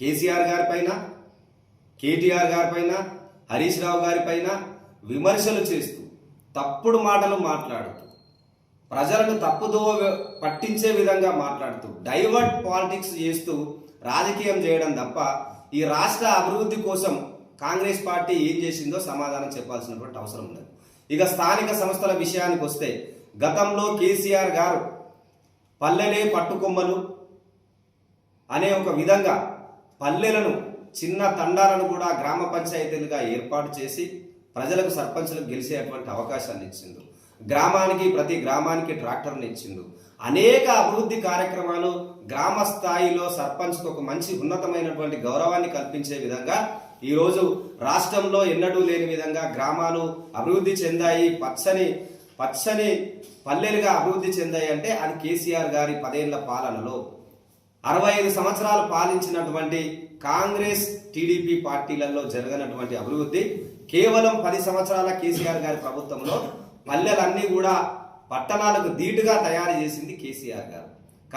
కేసీఆర్ గారి పైన కేటీఆర్ గారి పైన హరీష్ రావు గారి పైన విమర్శలు చేస్తూ తప్పుడు మాటలు మాట్లాడుతూ ప్రజలను తప్పుదో పట్టించే విధంగా మాట్లాడుతూ డైవర్ట్ పాలిటిక్స్ చేస్తూ రాజకీయం చేయడం తప్ప ఈ రాష్ట్ర అభివృద్ధి కోసం కాంగ్రెస్ పార్టీ ఏం చేసిందో సమాధానం చెప్పాల్సినటువంటి అవసరం లేదు ఇక స్థానిక సంస్థల విషయానికి వస్తే గతంలో కేసీఆర్ గారు పల్లెలే పట్టుకొమ్మలు అనే ఒక విధంగా పల్లెలను చిన్న తండాలను కూడా గ్రామ పంచాయతీలుగా ఏర్పాటు చేసి ప్రజలకు సర్పంచులకు గెలిచేటువంటి అవకాశాన్ని ఇచ్చిండు. గ్రామానికి ప్రతి గ్రామానికి ట్రాక్టర్ని ఇచ్చిండు. అనేక అభివృద్ధి కార్యక్రమాలు గ్రామ స్థాయిలో సర్పంచ్కు ఒక మంచి ఉన్నతమైనటువంటి గౌరవాన్ని కల్పించే విధంగా ఈరోజు రాష్ట్రంలో ఎన్నడూ లేని విధంగా గ్రామాలు అభివృద్ధి చెందాయి. పచ్చని పచ్చని పల్లెలుగా అభివృద్ధి చెందాయి అంటే అది కేసీఆర్ గారి పదేళ్ళ పాలనలో అరవై ఐదు సంవత్సరాలు పాలించినటువంటి కాంగ్రెస్ టీడీపీ పార్టీలలో జరగనటువంటి అభివృద్ధి కేవలం పది సంవత్సరాల కేసీఆర్ గారి ప్రభుత్వంలో పల్లెలన్నీ కూడా పట్టణాలకు ధీటుగా తయారు చేసింది కేసీఆర్ గారు.